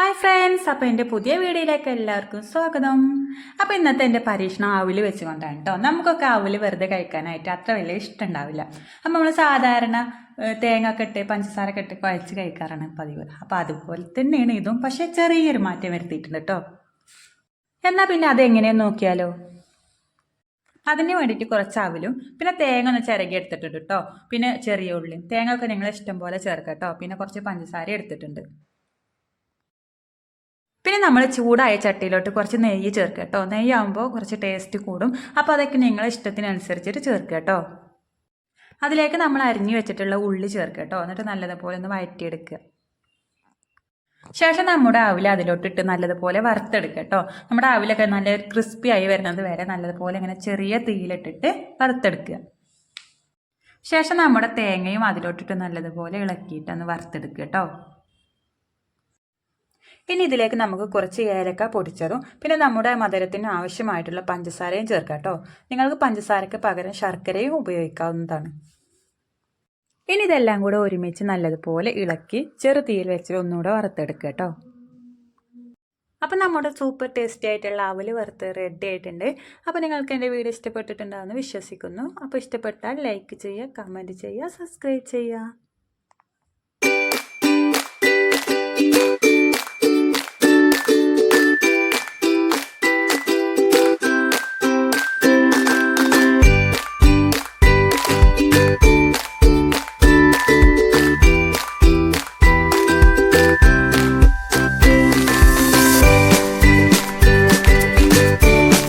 Hi friends അപ്പോൾ എന്റെ പുതിയ വീഡിയോയിലേക്ക് എല്ലാവർക്കും സ്വാഗതം. അപ്പോൾ ഇന്നത്തെ എന്റെ പരീക്ഷണം ആവിൽ വെച്ചുകൊണ്ടാണ് കേട്ടോ നമുക്കൊക്കെ ആവിൽ വെറുതെ കഴിക്കാനായിട്ട് അത്ര വലിയ ഇഷ്ടം ഉണ്ടാവില്ല. അപ്പോൾ നമ്മൾ സാധാരണ തേങ്ങ ഒക്കെ ഇട്ട് പഞ്ചസാര ഒക്കെ ഇട്ട് കുഴച്ച് കഴിക്കാറാണ് പതിവ്. അപ്പോൾ അതുപോലെ തന്നെയാണ് ഇതും. പക്ഷേ ചെറിയൊരു മാറ്റം വരുത്തിയിട്ടുണ്ട് കേട്ടോ എന്നാൽ പിന്നെ അതെങ്ങനെയെന്ന് നോക്കിയാലോ? അതിന് വേണ്ടിയിട്ട് കുറച്ച് അവലും പിന്നെ തേങ്ങ ഒന്ന് ചിരകി എടുത്തിട്ടുണ്ട് കേട്ടോ പിന്നെ ചെറിയ ഉള്ളിയും. തേങ്ങ ഒക്കെ നിങ്ങൾ ഇഷ്ടം പോലെ ചേർക്കാം കേട്ടോ പിന്നെ കുറച്ച് പഞ്ചസാര എടുത്തിട്ടുണ്ട്. പിന്നെ നമ്മൾ ചൂടായ ചട്ടിയിലോട്ട് കുറച്ച് നെയ്യ് ചേർക്കുക കേട്ടോ. നെയ്യാകുമ്പോൾ കുറച്ച് ടേസ്റ്റ് കൂടും. അപ്പോൾ അതൊക്കെ നിങ്ങളെ ഇഷ്ടത്തിനനുസരിച്ചിട്ട് ചേർക്കുക കേട്ടോ. അതിലേക്ക് നമ്മൾ അരിഞ്ഞു വെച്ചിട്ടുള്ള ഉള്ളി ചേർക്കുക കേട്ടോ. എന്നിട്ട് നല്ലതുപോലെ ഒന്ന് വഴറ്റിയെടുക്കുക ശേഷം നമ്മുടെ അവില അതിലോട്ടിട്ട് നല്ലതുപോലെ വറുത്തെടുക്കുക കേട്ടോ. നമ്മുടെ അവിലൊക്കെ നല്ല ക്രിസ്പി ആയി വരുന്നത് വരെ നല്ലതുപോലെ ഇങ്ങനെ ചെറിയ തീയിലിട്ടിട്ട് വറുത്തെടുക്കുക. ശേഷം നമ്മുടെ തേങ്ങയും അതിലോട്ടിട്ട് നല്ലതുപോലെ ഇളക്കിയിട്ട് ഒന്ന് വറുത്തെടുക്കുക കേട്ടോ. ഇനി ഇതിലേക്ക് നമുക്ക് കുറച്ച് ഏലക്ക പൊടിച്ചതും പിന്നെ നമ്മുടെ മധുരത്തിന് ആവശ്യമായിട്ടുള്ള പഞ്ചസാരയും ചേർക്കാം കേട്ടോ. നിങ്ങൾക്ക് പഞ്ചസാരയ്ക്ക് പകരം ശർക്കരയും ഉപയോഗിക്കാവുന്നതാണ്. ഇനി ഇതെല്ലാം കൂടെ ഒരുമിച്ച് നല്ലതുപോലെ ഇളക്കി ചെറു തീയിൽ വെച്ച് ഒന്നുകൂടെ വറുത്തെടുക്കുക കേട്ടോ. അപ്പം നമ്മുടെ സൂപ്പർ ടേസ്റ്റി ആയിട്ടുള്ള അവൽ വറുത്ത് റെഡി ആയിട്ടുണ്ട്. അപ്പോൾ നിങ്ങൾക്ക് എന്റെ വീഡിയോ ഇഷ്ടപ്പെട്ടിട്ടുണ്ടാകുമെന്ന് വിശ്വസിക്കുന്നു. അപ്പോൾ ഇഷ്ടപ്പെട്ടാൽ ലൈക്ക് ചെയ്യുക കമന്റ് ചെയ്യുക സബ്സ്ക്രൈബ് ചെയ്യുക.